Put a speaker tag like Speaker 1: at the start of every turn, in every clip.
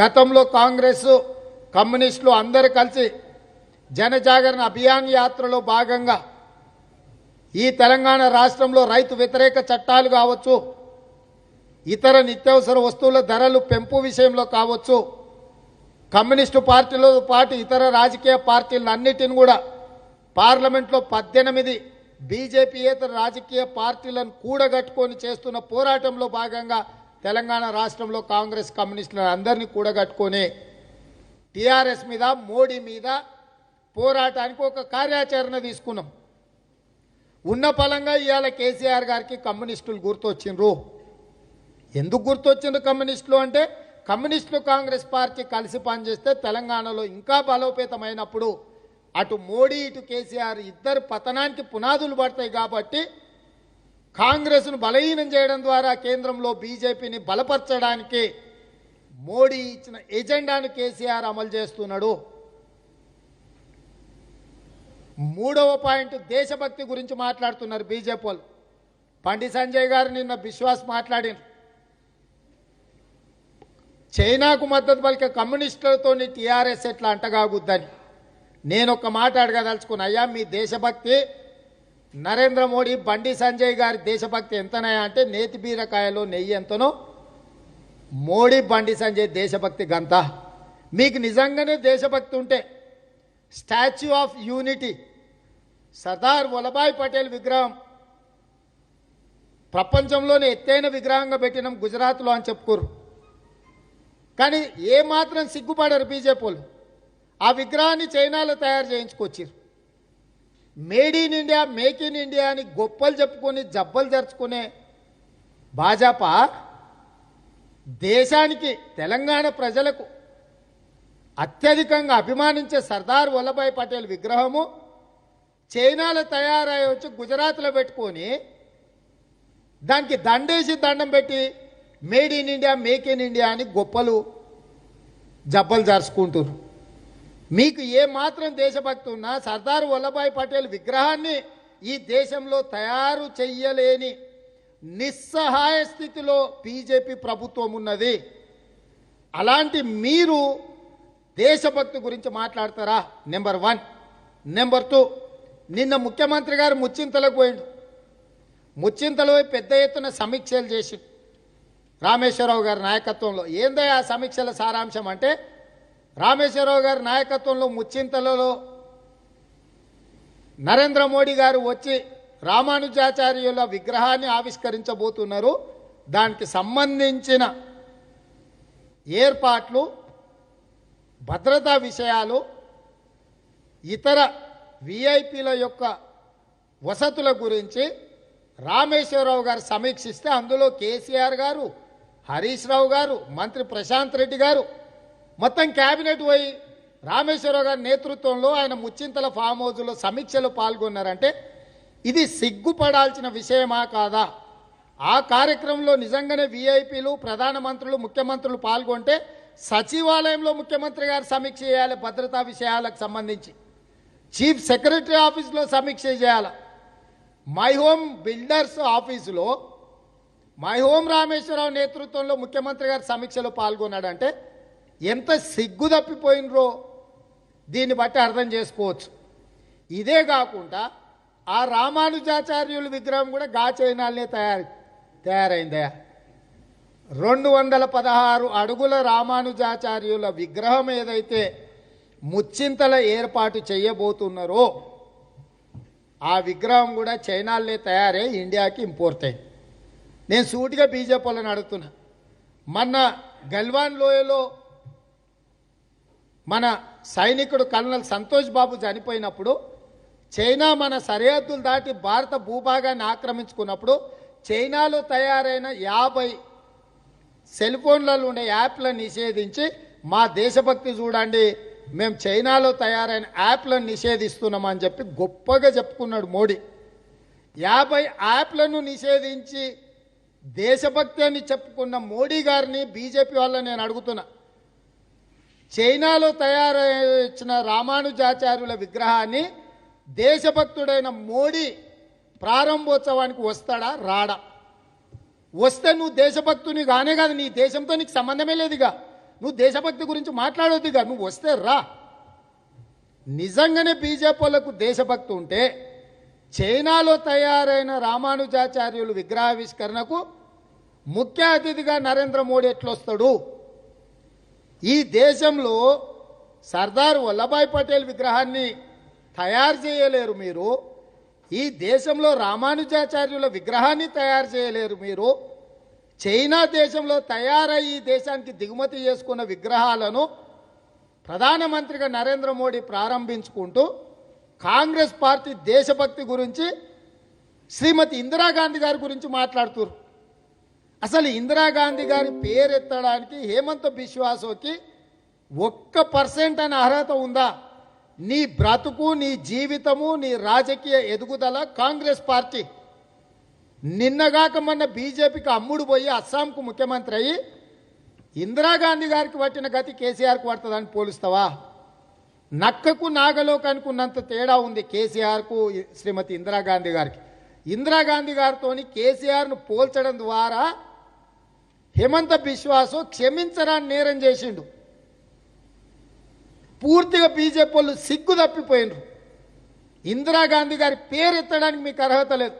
Speaker 1: గతంలో కాంగ్రెస్ కమ్యూనిస్టులు అందరూ కలిసి జనజాగరణ అభియాన్ యాత్రలో భాగంగా ఈ తెలంగాణ రాష్ట్రంలో రైతు వ్యతిరేక చట్టాలు కావచ్చు ఇతర నిత్యావసర వస్తువుల ధరలు పెంపు విషయంలో కావచ్చు కమ్యూనిస్టు పార్టీలతో పాటు ఇతర రాజకీయ పార్టీలన్నిటిని కూడా పార్లమెంట్లో పద్దెనిమిది బీజేపీయేతర రాజకీయ పార్టీలను కూడగట్టుకొని చేస్తున్న పోరాటంలో భాగంగా తెలంగాణ రాష్ట్రంలో కాంగ్రెస్ కమ్యూనిస్టులను అందరినీ కూడగట్టుకొని టీఆర్ఎస్ మీద మోడీ మీద పోరాటానికి ఒక కార్యాచరణ తీసుకున్నాం. ఉన్న ఫలంగా ఇవాళ కేసీఆర్ గారికి కమ్యూనిస్టులు గుర్తొచ్చిండ్రు. ఎందుకు గుర్తొచ్చిండ్రు కమ్యూనిస్టులు అంటే కమ్యూనిస్టులు కాంగ్రెస్ పార్టీ కలిసి పనిచేస్తే తెలంగాణలో ఇంకా బలోపేతమైనప్పుడు అటు మోడీ ఇటు కేసీఆర్ ఇద్దరు పతనానికి పునాదులు పడతాయి కాబట్టి కాంగ్రెస్ను బలహీనం చేయడం ద్వారా కేంద్రంలో బీజేపీని బలపరచడానికి మోడీ ఇచ్చిన ఎజెండాను కేసీఆర్ అమలు చేస్తున్నాడు. మూడవ పాయింట్ దేశభక్తి గురించి మాట్లాడుతున్నారు బీజేపీ వాళ్ళు. పండి సంజయ్ గారు నిన్న విశ్వాస్ మాట్లాడినారు. చైనాకు మద్దతు పలికే కమ్యూనిస్టులతో టీఆర్ఎస్ ఎట్లా అంటగాగుద్దని. నేను ఒక మాట అడగదలుచుకున్నా అయ్యా మీ దేశభక్తి నరేంద్ర మోడీ బండి సంజయ్ గారి దేశభక్తి ఎంతనాయా అంటే నేతి బీరకాయలో నెయ్యి ఎంతనో మోడీ బండి సంజయ్ దేశభక్తి గంత. మీకు నిజంగానే దేశభక్తి ఉంటే Statue of Unity Sardar Vallabhbhai Patel విగ్రహం ప్రపంచంలోనే ఎత్తైన విగ్రహంగా పెట్టినాం గుజరాత్లో అని చెప్పుకోరు. కానీ ఏమాత్రం సిగ్గుపడరు బీజేపీలు ఆ విగ్రహాన్ని చైనాలో తయారు చేయించుకొచ్చారు made in India make in India అని గొప్పలు చెప్పుకొని జబ్బలు జరుచుకునే భాజపా దేశానికి తెలంగాణ ప్రజలకు అత్యధికంగా అభిమానించే సర్దార్ వల్లభాయ్ పటేల్ విగ్రహము చైనాలో తయారై వచ్చి గుజరాత్లో పెట్టుకొని దానికి దండేసి దండం పెట్టి made in India make in India అని గొప్పలు జబ్బలు జరుచుకుంటున్నారు. మీకు ఏ మాత్రం దేశభక్తి ఉన్నా సర్దార్ వల్లభాయ్ పటేల్ విగ్రహాన్ని ఈ దేశంలో తయారు చెయ్యలేని నిస్సహాయ స్థితిలో బీజేపీ ప్రభుత్వం ఉన్నది. అలాంటి మీరు దేశభక్తి గురించి మాట్లాడతారా? నెంబర్ వన్ నెంబర్ టూ నిన్న ముఖ్యమంత్రి గారు ముచ్చింతలకు పోయిండు. ముచ్చింతలు పోయి పెద్ద ఎత్తున సమీక్షలు చేసి రామేశ్వరరావు గారి నాయకత్వంలో. ఏందో ఆ సమీక్షల సారాంశం అంటే రామేశ్వరరావు గారి నాయకత్వంలో ముచ్చింతలలో నరేంద్ర మోడీ గారు వచ్చి రామానుజాచార్యుల విగ్రహాన్ని ఆవిష్కరించబోతున్నారు. దానికి సంబంధించిన ఏర్పాట్లు భద్రతా విషయాలు ఇతర విఐపీల యొక్క వసతుల గురించి రామేశ్వరరావు గారు సమీక్షిస్తే అందులో కేసీఆర్ గారు హరీష్ రావు గారు మంత్రి ప్రశాంత్ రెడ్డి గారు మొత్తం క్యాబినెట్ పోయి రామేశ్వరరావు గారి నేతృత్వంలో ఆయన ముచ్చింతల ఫామ్ హౌస్లో సమీక్షలో పాల్గొన్నారంటే ఇది సిగ్గుపడాల్సిన విషయమా కాదా? ఆ కార్యక్రమంలో నిజంగానే వీఐపీలు ప్రధానమంత్రులు ముఖ్యమంత్రులు పాల్గొంటే సచివాలయంలో ముఖ్యమంత్రి గారు సమీక్ష చేయాలి భద్రతా విషయాలకు సంబంధించి. చీఫ్ సెక్రటరీ ఆఫీస్లో సమీక్ష చేయాలి. మై హోమ్ బిల్డర్స్ ఆఫీసులో మై హోమ్ రామేశ్వరరావు నేతృత్వంలో ముఖ్యమంత్రి గారు సమీక్షలో పాల్గొన్నాడంటే ఎంత సిగ్గు తప్పిపోయినరో దీన్ని బట్టి అర్థం చేసుకోవచ్చు. ఇదే కాకుండా ఆ రామానుజాచార్యుల విగ్రహం కూడా గా చైనాలనే తయారు తయారైందా రెండు వందల పదహారు అడుగుల రామానుజాచార్యుల విగ్రహం ఏదైతే ముచ్చింతల ఏర్పాటు చేయబోతున్నారో ఆ విగ్రహం కూడా చైనాలనే తయారై ఇండియాకి ఇంపోర్ట్. అయింది నేను సూటిగా బీజేపీలను అడుగుతున్నా. మొన్న గల్వాన్ లోయలో మన సైనికుడు కల్నల్ సంతోష్ బాబు చనిపోయినప్పుడు చైనా మన సరిహద్దులు దాటి భారత భూభాగాన్ని ఆక్రమించుకున్నప్పుడు చైనాలో తయారైన యాభై సెల్ ఫోన్లలో ఉండే యాప్లను నిషేధించి మా దేశభక్తి చూడండి మేము చైనాలో తయారైన యాప్లను నిషేధిస్తున్నామని చెప్పి గొప్పగా చెప్పుకున్నాడు మోడీ. యాభై యాప్లను నిషేధించి దేశభక్తి అని చెప్పుకున్న మోడీ గారిని బీజేపీ వాళ్ళని నేను అడుగుతున్నా. చైనాలో తయారైన రామానుజాచార్యుల విగ్రహాన్ని దేశభక్తుడైన మోడీ ప్రారంభోత్సవానికి వస్తాడా? రాడా. వస్తే నువ్వు దేశభక్తుని కానే కాదు నీ దేశంతో నీకు సంబంధమే లేదుగా. నువ్వు దేశభక్తి గురించి మాట్లాడొద్దుగా నువ్వు వస్తే రా. నిజంగానే బీజేపీ వాళ్ళకు దేశభక్తి ఉంటే చైనాలో తయారైన రామానుజాచార్యులు విగ్రహావిష్కరణకు ముఖ్య అతిథిగా నరేంద్ర మోడీ ఎట్లొస్తాడు? ఈ దేశంలో సర్దార్ వల్లభాయ్ పటేల్ విగ్రహాన్ని తయారు చేయలేరు మీరు. ఈ దేశంలో రామానుజాచార్యుల విగ్రహాన్ని తయారు చేయలేరు మీరు. చైనా దేశంలో తయారై ఈ దేశానికి దిగుమతి చేసుకున్న విగ్రహాలను ప్రధానమంత్రిగా నరేంద్ర మోడీ ప్రారంభించుకుంటూ కాంగ్రెస్ పార్టీ దేశభక్తి గురించి శ్రీమతి ఇందిరాగాంధీ గారి గురించి మాట్లాడుతున్నారు అసలు ఇందిరాగాంధీ గారి పేరెత్తడానికి హేమంత్ బిశ్వాసోకి ఒక్క పర్సెంట్ అనే అర్హత ఉందా? నీ బ్రతుకు నీ జీవితము నీ రాజకీయ ఎదుగుదల కాంగ్రెస్ పార్టీ. నిన్నగాక మొన్న బీజేపీకి అమ్ముడు పోయి అస్సాంకు ముఖ్యమంత్రి అయ్యి ఇందిరాగాంధీ గారికి పట్టిన గతి కేసీఆర్కి పడుతుందని పోలుస్తావా? నక్కకు నాగలోకానికి ఉన్నంత తేడా ఉంది కేసీఆర్కు శ్రీమతి ఇందిరాగాంధీ గారికి. ఇందిరాగాంధీ గారితో కేసీఆర్ను పోల్చడం ద్వారా హేమంత బిశ్వాసు క్షమించరాని నేరం చేసిండు. పూర్తిగా బీజేపీ వాళ్ళు సిగ్గు తప్పిపోయినరు ఇందిరాగాంధీ గారి పేరు ఎత్తడానికి మీకు అర్హత లేదు.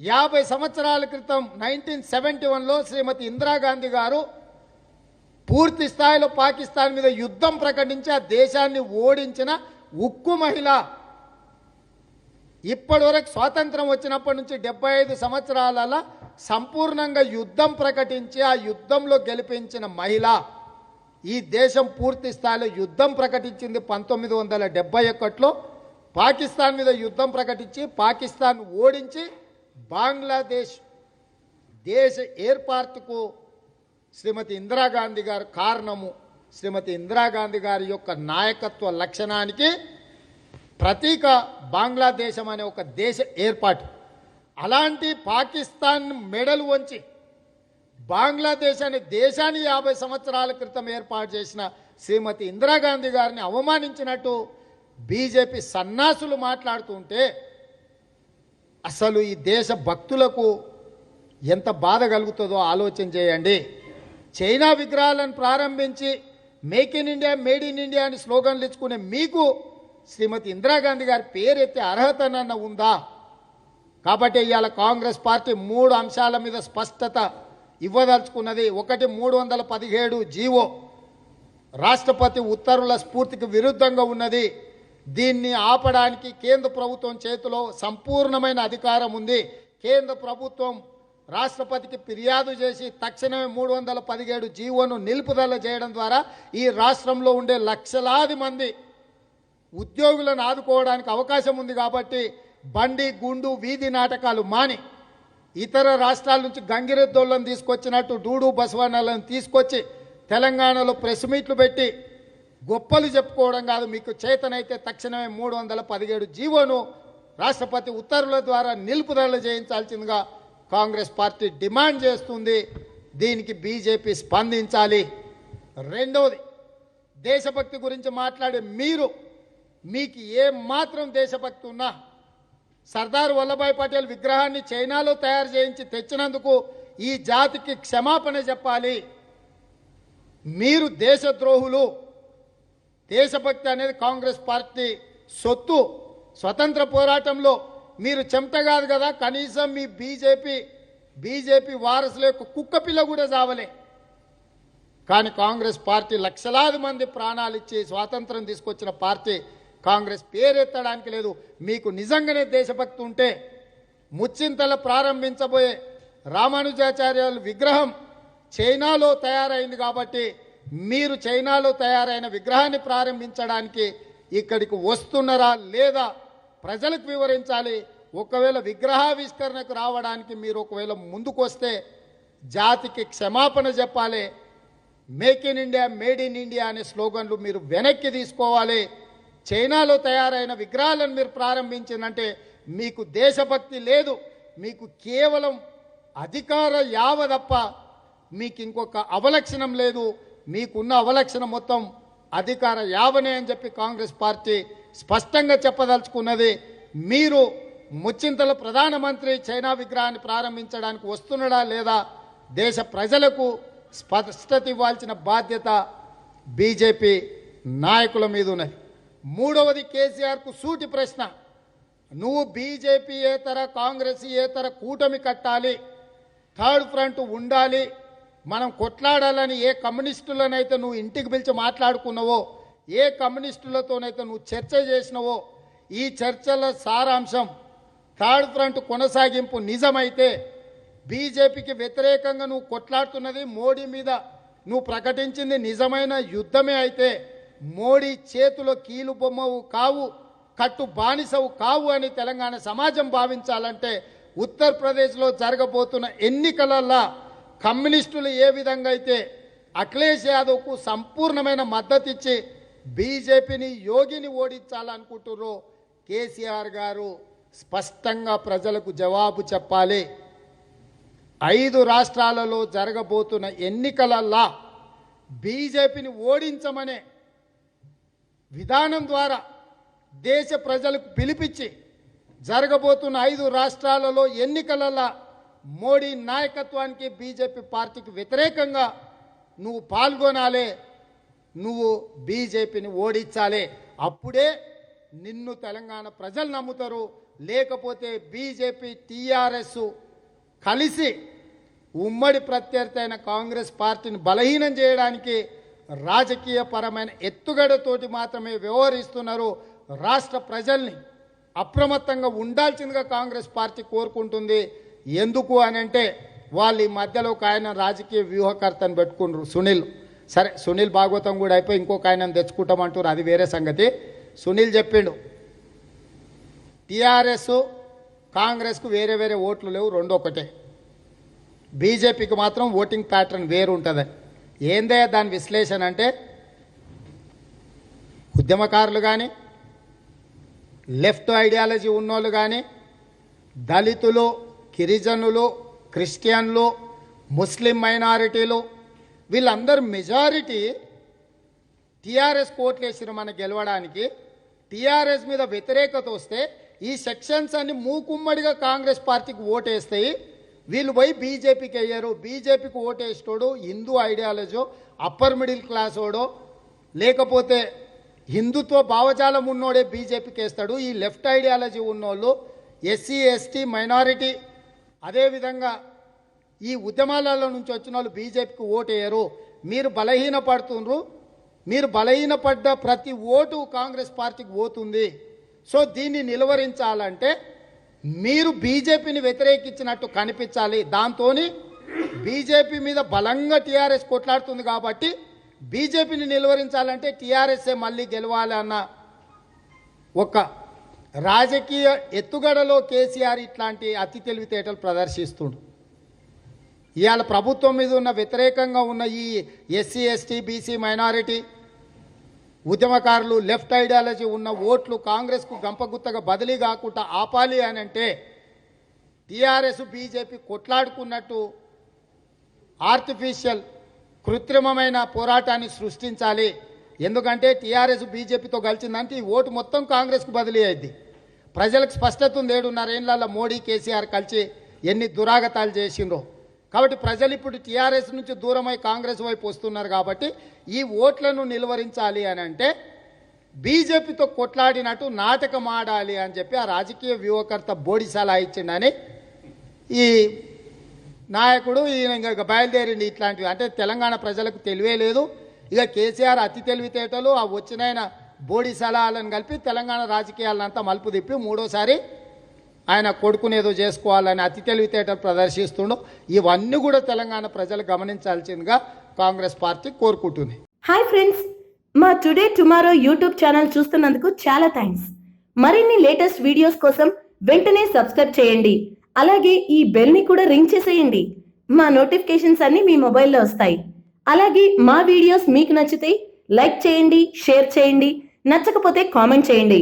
Speaker 1: యాభై సంవత్సరాల క్రితం నైన్టీన్ సెవెంటీ వన్లో శ్రీమతి ఇందిరాగాంధీ గారు పూర్తి స్థాయిలో పాకిస్తాన్ మీద యుద్ధం ప్రకటించి ఆ దేశాన్ని ఓడించిన ఉక్కు మహిళ. ఇప్పటి వరకు స్వాతంత్రం వచ్చినప్పటి నుంచి డెబ్బై ఐదు సంవత్సరాల సంపూర్ణంగా యుద్ధం ప్రకటించి ఆ యుద్ధంలో గెలిపించిన మహిళ ఈ దేశం పూర్తి స్థాయిలో యుద్ధం ప్రకటించింది పంతొమ్మిది వందల డెబ్బై ఒకటిలో. పాకిస్తాన్ మీద యుద్ధం ప్రకటించి పాకిస్తాన్ ఓడించి బంగ్లాదేశ్ దేశ ఏర్పాటుకు శ్రీమతి ఇందిరాగాంధీ గారు కారణము. శ్రీమతి ఇందిరాగాంధీ గారి యొక్క నాయకత్వ లక్షణానికి ప్రతీక బంగ్లాదేశం అనే ఒక దేశ ఏర్పాటు. అలాంటి పాకిస్తాన్ మెడలు వంచి బంగ్లాదేశ్ అనే దేశాన్ని యాభై సంవత్సరాల క్రితం ఏర్పాటు చేసిన శ్రీమతి ఇందిరాగాంధీ గారిని అవమానించినట్టు బీజేపీ సన్నాసులు మాట్లాడుతుంటే అసలు ఈ దేశ భక్తులకు ఎంత బాధ కలుగుతుందో ఆలోచన చేయండి. చైనా విగ్రహాలను ప్రారంభించి make in India made in India అని స్లోగన్లు ఇచ్చుకునే మీకు శ్రీమతి ఇందిరాగాంధీ గారి పేరెత్తే అర్హతనన్న ఉందా? కాబట్టి ఇవాళ కాంగ్రెస్ పార్టీ మూడు అంశాల మీద స్పష్టత ఇవ్వదలుచుకున్నది. ఒకటి మూడు వందల పదిహేడు జీవో. రాష్ట్రపతి ఉత్తర్వుల స్ఫూర్తికి విరుద్ధంగా ఉన్నది. దీన్ని ఆపడానికి కేంద్ర ప్రభుత్వం చేతిలో సంపూర్ణమైన అధికారం ఉంది. కేంద్ర ప్రభుత్వం రాష్ట్రపతికి ఫిర్యాదు చేసి తక్షణమే మూడు వందల పదిహేడు జీవోను నిలుపుదల చేయడం ద్వారా ఈ రాష్ట్రంలో ఉండే లక్షలాది మంది ఉద్యోగులను ఆదుకోవడానికి అవకాశం ఉంది కాబట్టి బండి గుండు వీధి నాటకాలు మాని ఇతర రాష్ట్రాల నుంచి గంగిరెద్దోళ్ళని తీసుకొచ్చినట్టు డూడు బసవన్నలను తీసుకొచ్చి తెలంగాణలో ప్రెస్ మీట్లు పెట్టి గొప్పలు చెప్పుకోవడం కాదు. మీకు చేతనైతే తక్షణమే మూడు వందల పదిహేడు జీవోను రాష్ట్రపతి ఉత్తర్వుల ద్వారా నిలుపుదల చేయించాల్సిందిగా కాంగ్రెస్ పార్టీ డిమాండ్ చేస్తుంది. దీనికి బీజేపీ స్పందించాలి. రెండవది దేశభక్తి గురించి మాట్లాడే మీరు మీకు ఏ మాత్రం దేశభక్తి ఉన్నా సర్దార్ వల్లభాయ్ పటేల్ విగ్రహాన్ని చైనాలో తయారు చేయించి తెచ్చినందుకు ఈ జాతికి క్షమాపణ చెప్పాలి. మీరు దేశద్రోహులు. దేశభక్తి అనేది కాంగ్రెస్ పార్టీ సొత్తు. స్వతంత్ర పోరాటంలో మీరు చెమట కాదు కదా కనీసం మీ బీజేపీ బీజేపీ వారసుల యొక్క కుక్క పిల్ల కూడా చావలే. కానీ కాంగ్రెస్ పార్టీ లక్షలాది మంది ప్రాణాలు ఇచ్చి స్వాతంత్రం తీసుకొచ్చిన పార్టీ కాంగ్రెస్ పేరెత్తడానికి లేదు. మీకు నిజంగానే దేశభక్తి ఉంటే ముచ్చింతల ప్రారంభించబోయే రామానుజాచార్యుల విగ్రహం చైనాలో తయారైంది కాబట్టి మీరు చైనాలో తయారైన విగ్రహాన్ని ప్రారంభించడానికి ఇక్కడికి వస్తున్నారా లేదా ప్రజలకు వివరించాలి. ఒకవేళ విగ్రహావిష్కరణకు రావడానికి మీరు ఒకవేళ ముందుకు వస్తే జాతికి క్షమాపణ చెప్పాలి. Make in India made in India అనే స్లోగన్లు మీరు వెనక్కి తీసుకోవాలి. చైనాలో తయారైన విగ్రహాలను మీరు ప్రారంభించిందంటే మీకు దేశభక్తి లేదు. మీకు కేవలం అధికార యావ తప్ప మీకు ఇంకొక అవలక్షణం లేదు. మీకున్న అవలక్షణం మొత్తం అధికార యావనే అని చెప్పి కాంగ్రెస్ పార్టీ స్పష్టంగా చెప్పదలుచుకున్నది. మీరు ముచ్చింతల ప్రధానమంత్రి చైనా విగ్రహాన్ని ప్రారంభించడానికి వస్తున్నాడా లేదా దేశ ప్రజలకు స్పష్టత ఇవ్వాల్సిన బాధ్యత బీజేపీ నాయకుల మీద ఉన్నది. మూడవది కేసీఆర్కు సూటి ప్రశ్న. నువ్వు బీజేపీ ఏతర కాంగ్రెస్ ఏతర కూటమి కట్టాలి థర్డ్ ఫ్రంట్ ఉండాలి మనం కొట్లాడాలని ఏ కమ్యూనిస్టులనైతే నువ్వు ఇంటికి పిలిచి మాట్లాడుకున్నావో ఏ కమ్యూనిస్టులతోనైతే నువ్వు చర్చ చేసినవో ఈ చర్చల సారాంశం థర్డ్ ఫ్రంట్ కొనసాగింపు నిజమైతే బీజేపీకి వ్యతిరేకంగా నువ్వు కొట్లాడుతున్నది మోడీ మీద నువ్వు ప్రకటించింది నిజమైన యుద్ధమే అయితే మోడీ చేతిలో కీలు బొమ్మవు కావు కట్టు బానిసవు కావు అని తెలంగాణ సమాజం భావించాలంటే ఉత్తరప్రదేశ్లో జరగబోతున్న ఎన్నికలల్లా కమ్యూనిస్టులు ఏ విధంగా అయితే అఖిలేష్ యాదవ్కు సంపూర్ణమైన మద్దతు ఇచ్చి బీజేపీని యోగిని ఓడించాలనుకుంటుర్రో కేసీఆర్ గారు స్పష్టంగా ప్రజలకు జవాబు చెప్పాలి. ఐదు రాష్ట్రాలలో జరగబోతున్న ఎన్నికలల్లా బీజేపీని ఓడించమనే విధానం ద్వారా దేశ ప్రజలకు పిలిపించి జరగబోతున్న ఐదు రాష్ట్రాలలో ఎన్నికలలో మోడీ నాయకత్వానికి బీజేపీ పార్టీకి వ్యతిరేకంగా నువ్వు పాల్గొనాలే నువ్వు బీజేపీని ఓడించాలి. అప్పుడే నిన్ను తెలంగాణ ప్రజలు నమ్ముతారు. లేకపోతే బీజేపీ టీఆర్ఎస్ కలిసి ఉమ్మడి ప్రత్యర్థి అయిన కాంగ్రెస్ పార్టీని బలహీనం చేయడానికి రాజకీయపరమైన ఎత్తుగడతోటి మాత్రమే వ్యవహరిస్తున్నారు. రాష్ట్ర ప్రజల్ని అప్రమత్తంగా ఉండాల్సిందిగా కాంగ్రెస్ పార్టీ కోరుకుంటుంది. ఎందుకు అని అంటే వాళ్ళు ఈ మధ్యలో ఒక ఆయన రాజకీయ వ్యూహకర్తను పెట్టుకున్నారు సునీల్. సరే సునీల్ భాగవతం కూడా అయిపోయి ఇంకొక ఆయన తెచ్చుకుంటామంటారు అది వేరే సంగతి. సునీల్ చెప్పిండు టీఆర్ఎస్ కాంగ్రెస్కు వేరే వేరే ఓట్లు లేవు రెండు ఒకటే బీజేపీకి మాత్రం ఓటింగ్ ప్యాటర్న్ వేరు ఉంటుంది ఏందే దాని విశ్లేషణ అంటే? ఉద్యమకారులు కానీ లెఫ్ట్ ఐడియాలజీ ఉన్నోళ్ళు కానీ దళితులు గిరిజనులు క్రిస్టియన్లు ముస్లిం మైనారిటీలు వీళ్ళందరూ మెజారిటీ టీఆర్ఎస్ కోట్లు వేసిన మన గెలవడానికి. టీఆర్ఎస్ మీద వ్యతిరేకత వస్తే ఈ సెక్షన్స్ అన్ని మూకుమ్మడిగా కాంగ్రెస్ పార్టీకి ఓటేస్తాయి. వీళ్ళు పోయి బీజేపీకి అయ్యారు. బీజేపీకి ఓటేసేటోడు Hindu ideology upper middle class ఓడో లేకపోతే హిందుత్వ భావజాలం ఉన్నోడే బీజేపీకి వేస్తాడు. ఈ లెఫ్ట్ ఐడియాలజీ ఉన్నోళ్ళు ఎస్సీ ఎస్టీ మైనారిటీ అదేవిధంగా ఈ ఉద్యమాలలో నుంచి వచ్చిన వాళ్ళు బీజేపీకి ఓటేయరు. మీరు మీరు బలహీనపడుతుండ్రు మీరు బలహీనపడ్డ ప్రతి ఓటు కాంగ్రెస్ పార్టీకి పోతుంది. సో దీన్ని నిలువరించాలంటే మీరు బీజేపీని వ్యతిరేకించినట్టు కనిపించాలి. దాంతో బీజేపీ మీద బలంగా టీఆర్ఎస్ కొట్లాడుతుంది కాబట్టి బీజేపీని నిలువరించాలంటే టీఆర్ఎస్ఏ మళ్ళీ గెలవాలి అన్న ఒక రాజకీయ ఎత్తుగడలో కేసీఆర్ ఇట్లాంటి అతి తెలివితేటలు ప్రదర్శిస్తుండు. ఇవాళ ప్రభుత్వం మీద ఉన్న వ్యతిరేకంగా ఉన్న ఈ ఎస్సీ ఎస్టీ బీసీ మైనారిటీ ఉద్యమకారులు లెఫ్ట్ ఐడియాలజీ ఉన్న ఓట్లు కాంగ్రెస్కు గంపగుత్తగా బదిలీ కాకుండా ఆపాలి అని అంటే టీఆర్ఎస్ బీజేపీ కొట్లాడుకున్నట్టు ఆర్టిఫిషియల్ కృత్రిమమైన పోరాటాన్ని సృష్టించాలి. ఎందుకంటే టీఆర్ఎస్ బీజేపీతో కలిసిందంటే ఈ ఓటు మొత్తం కాంగ్రెస్కు బదిలీ అయింది ప్రజలకు స్పష్టత ఉంది ఏడున్నరేళ్ళ మోడీ కేసీఆర్ కలిసి ఎన్ని దురాగతాలు చేసిండ్రో. కాబట్టి ప్రజలు ఇప్పుడు టీఆర్ఎస్ నుంచి దూరమై కాంగ్రెస్ వైపు వస్తున్నారు కాబట్టి ఈ ఓట్లను నిలువరించాలి అని అంటే బీజేపీతో కొట్లాడినట్టు నాటకం ఆడాలి అని చెప్పి ఆ రాజకీయ వ్యూహకర్త బోడిసలా ఇచ్చిండని ఈ నాయకుడు ఈయన ఇంకా బయలుదేరింది ఇట్లాంటివి. అంటే తెలంగాణ ప్రజలకు తెలివే లేదు. ఇక కేసీఆర్ అతి తెలివితేటలు ఆ వచ్చినైన బోడిసలాలను కలిపి తెలంగాణ రాజకీయాలంతా మలుపు తిప్పి మూడోసారి ఆయన కొడుకునేదో చేసుకోవాలని అతి తెలివితేటలు ప్రదర్శిస్తుండో ఇవన్నీ కూడా తెలంగాణ ప్రజలు గమనించాల్సిందిగా కాంగ్రెస్ పార్టీ కోరుకుంటుంది.
Speaker 2: హాయ్ ఫ్రెండ్స్ మా టుడే టుమారో యూట్యూబ్ ఛానల్ చూస్తున్నందుకు చాలా థ్యాంక్స్ మరిన్ని లేటెస్ట్ వీడియోస్ కోసం వెంటనే సబ్స్క్రైబ్ చేయండి. అలాగే ఈ బెల్ని కూడా రింగ్ చేసేయండి. మా నోటిఫికేషన్స్ అన్ని మీ మొబైల్లో వస్తాయి. అలాగే మా వీడియోస్ మీకు నచ్చితే లైక్ చేయండి షేర్ చేయండి నచ్చకపోతే కామెంట్ చేయండి.